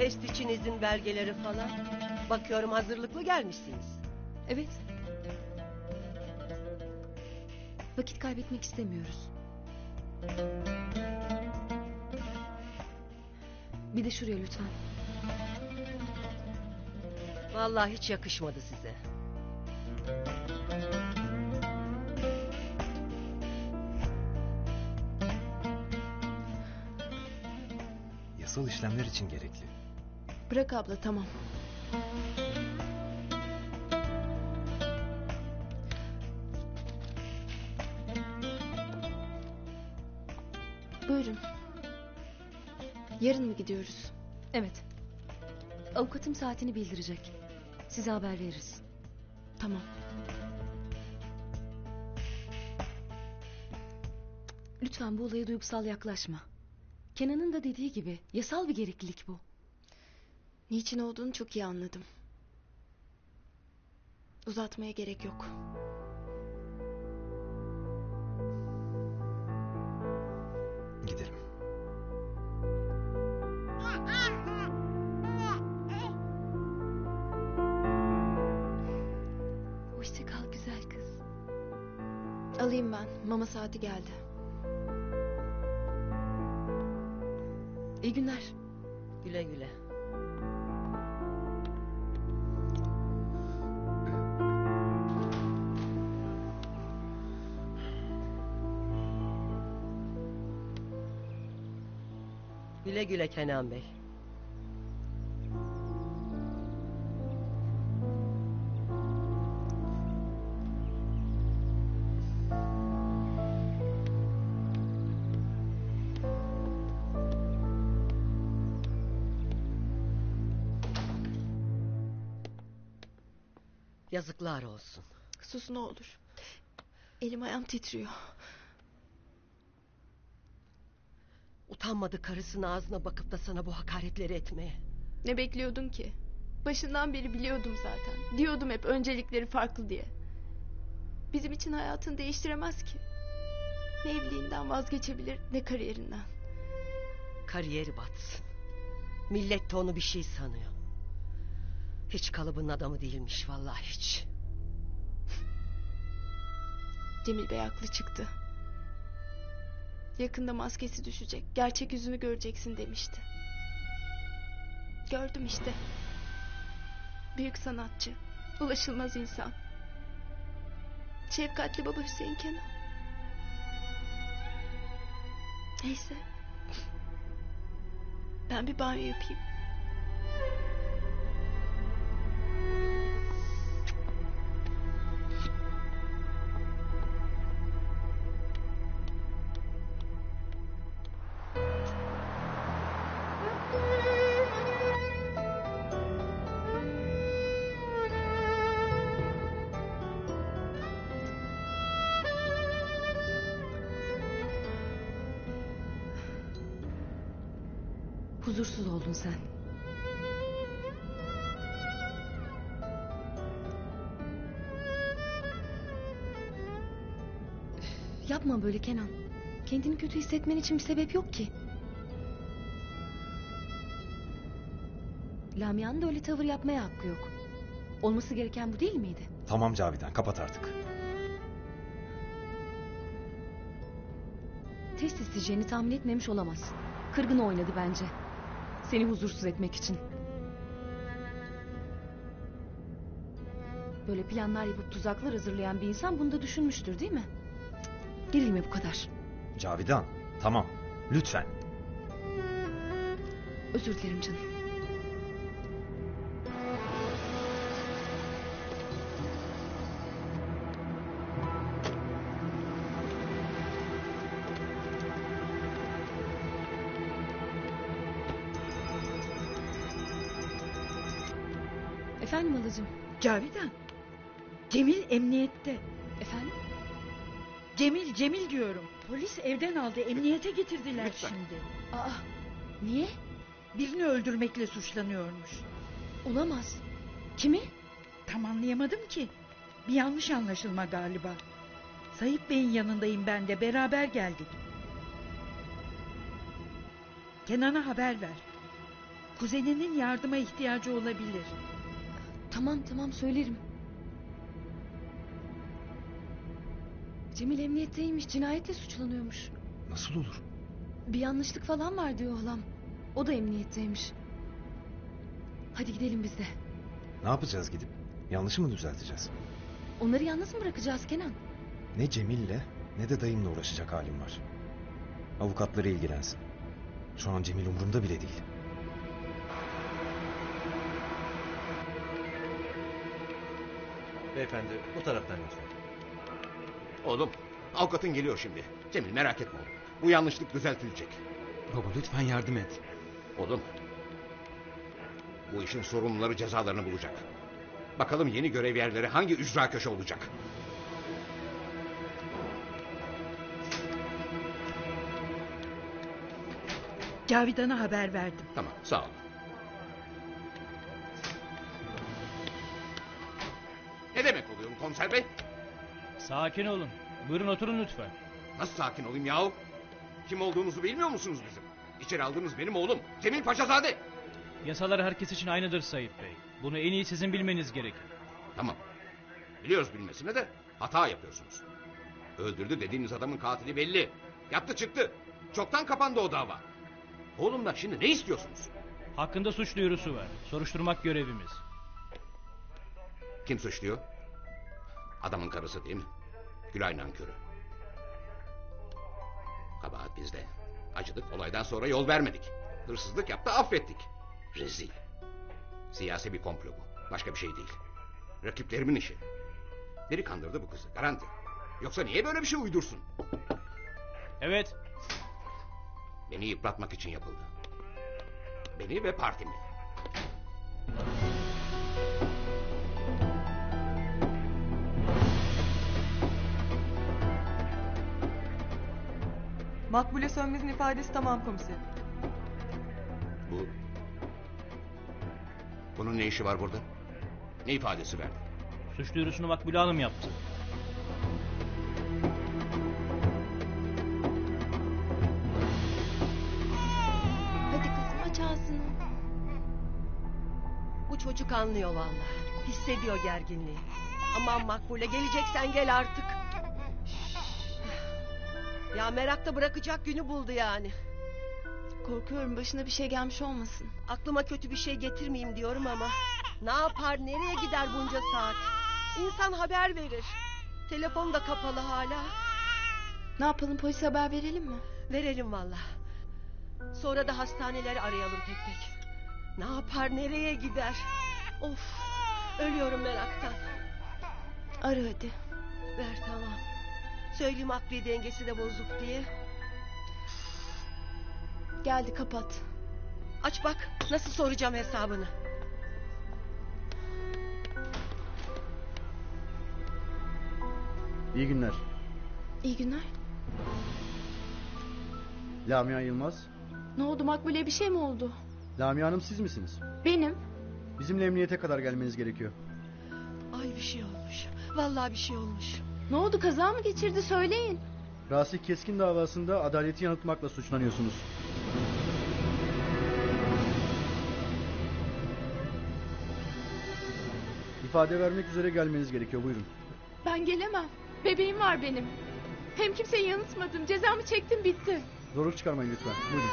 Test içinizin belgeleri falan. Bakıyorum hazırlıklı gelmişsiniz. Evet. Vakit kaybetmek istemiyoruz. Bir de şuraya lütfen. Vallahi hiç yakışmadı size. Yasal işlemler için gerekli. Bırak abla tamam. Buyurun. Yarın mı gidiyoruz? Evet. Avukatım saatini bildirecek. Size haber veririz. Tamam. Lütfen bu olaya duygusal yaklaşma. Kenan'ın da dediği gibi yasal bir gereklilik bu. Niçin olduğunu çok iyi anladım. Uzatmaya gerek yok. Gidelim. Hoşça kal güzel kız. Alayım ben. Mama saati geldi. İyi günler. Güle güle. Güle güle Kenan Bey. Yazıklar olsun. Sus ne olur. Elim ayağım titriyor. Utanmadı karısının ağzına bakıp da sana bu hakaretleri etmeye. Ne bekliyordun ki? Başından beri biliyordum zaten. Diyordum hep öncelikleri farklı diye. Bizim için hayatını değiştiremez ki. Ne evliliğinden vazgeçebilir ne kariyerinden. Kariyeri batsın. Millet de onu bir şey sanıyor. Hiç kalıbın adamı değilmiş vallahi hiç. Cemil Bey haklı çıktı. Yakında maskesi düşecek. Gerçek yüzünü göreceksin demişti. Gördüm işte. Büyük sanatçı. Ulaşılmaz insan. Şefkatli baba Hüseyin Kenan. Neyse. Ben bir banyo yapayım. Huzursuz oldun sen. Üf, Yapma böyle Kenan. Kendini kötü hissetmen için bir sebep yok ki. Lamia'nın da öyle tavır yapmaya hakkı yok. Olması gereken bu değil miydi? Tamam Cavidan kapat artık. Test isteyeceğini tahmin etmemiş olamaz. Kırgın oynadı bence. Seni huzursuz etmek için. Böyle planlar yapıp tuzaklar hazırlayan bir insan bunu da düşünmüştür değil mi? Cık, Gerilme bu kadar. Cavidan tamam lütfen. Özür dilerim canım. Efendim halacığım. Cavidan. Cemil emniyette. Efendim? Cemil Cemil diyorum. Polis evden aldı emniyete getirdiler şimdi. Aa, niye? Birini öldürmekle suçlanıyormuş. Olamaz. Kimi? Tam anlayamadım ki. Bir yanlış anlaşılma galiba. Sayıp Bey'in yanındayım ben de beraber geldik. Kenan'a haber ver. Kuzeninin yardıma ihtiyacı olabilir. Tamam tamam söylerim. Cemil emniyetteymiş. Cinayetle suçlanıyormuş. Nasıl olur? Bir yanlışlık falan var diyor halam. O da emniyetteymiş. Hadi gidelim biz de. Ne yapacağız gidip? Yanlışı mı düzelteceğiz? Onları yalnız mı bırakacağız Kenan? Ne Cemil'le ne de dayımla uğraşacak halim var. Avukatları ilgilensin. Şu an Cemil umurumda bile değil. Beyefendi bu taraftan lütfen. Oğlum, avukatın geliyor şimdi. Cemil merak etme oğlum. Bu yanlışlık düzeltilecek. Baba lütfen yardım et. Oğlum, bu işin sorumluları cezalarını bulacak. Bakalım yeni görev yerleri hangi ücra köşe olacak? Cavidan'a haber verdim. Tamam, sağ ol. Komiser bey? Sakin olun. Buyurun oturun lütfen. Nasıl sakin olayım yahu? Kim olduğunuzu bilmiyor musunuz bizim? İçeri aldığınız benim oğlum Cemil Paşazade. Yasalar herkes için aynıdır Sayit Bey. Bunu en iyi sizin bilmeniz gerekir. Tamam. Biliyoruz bilmesine de hata yapıyorsunuz. Öldürdü dediğiniz adamın katili belli. Yattı çıktı. Çoktan kapandı o dava. Oğlumdan şimdi ne istiyorsunuz? Hakkında suç duyurusu var. Soruşturmak görevimiz. Kim suçluyor? Adamın karısı değil mi? Gülay nankörü. Kabahat bizde. Acıdık olaydan sonra yol vermedik. Hırsızlık yaptı affettik. Rezil. Siyasi bir komplo bu. Başka bir şey değil. Rakiplerimin işi. Biri kandırdı bu kızı garanti. Yoksa niye böyle bir şey uydursun? Evet. Beni yıpratmak için yapıldı. Beni ve partimi. Makbule Sönmez'in ifadesi tamam komiserim. Bu... Bunun ne işi var burada? Ne ifadesi verdi? Suç duyurusunu Makbule Hanım yaptı. Hadi kızım aç ağzını. Bu çocuk anlıyor vallahi. Hissediyor gerginliği. Aman Makbule geleceksen gel artık. Ya merakta bırakacak günü buldu yani. Korkuyorum başına bir şey gelmiş olmasın. Aklıma kötü bir şey getirmeyeyim diyorum ama... ...ne yapar nereye gider bunca saat? İnsan haber verir. Telefon da kapalı hala. Ne yapalım polise haber verelim mi? Verelim valla. Sonra da hastaneleri arayalım tek tek. Ne yapar nereye gider? Of ölüyorum meraktan. Ara hadi. Ver tamam. Söyleyeyim akli dengesi de bozuk diye. Geldi kapat. Aç bak nasıl soracağım hesabını. İyi günler. İyi günler. Lamia Yılmaz. Ne oldu Makbule'ye bir şey mi oldu? Lamia Hanım siz misiniz? Benim. Bizimle emniyete kadar gelmeniz gerekiyor. Ay bir şey olmuş. Vallahi bir şey olmuş. Ne oldu kaza mı geçirdi söyleyin. Rasih Keskin davasında adaleti yanıltmakla suçlanıyorsunuz. İfade vermek üzere gelmeniz gerekiyor. Buyurun. Ben gelemem. Bebeğim var benim. Hem kimseyi yanıltmadım. Cezamı çektim bitti. Zorluk çıkarmayın lütfen. Buyurun.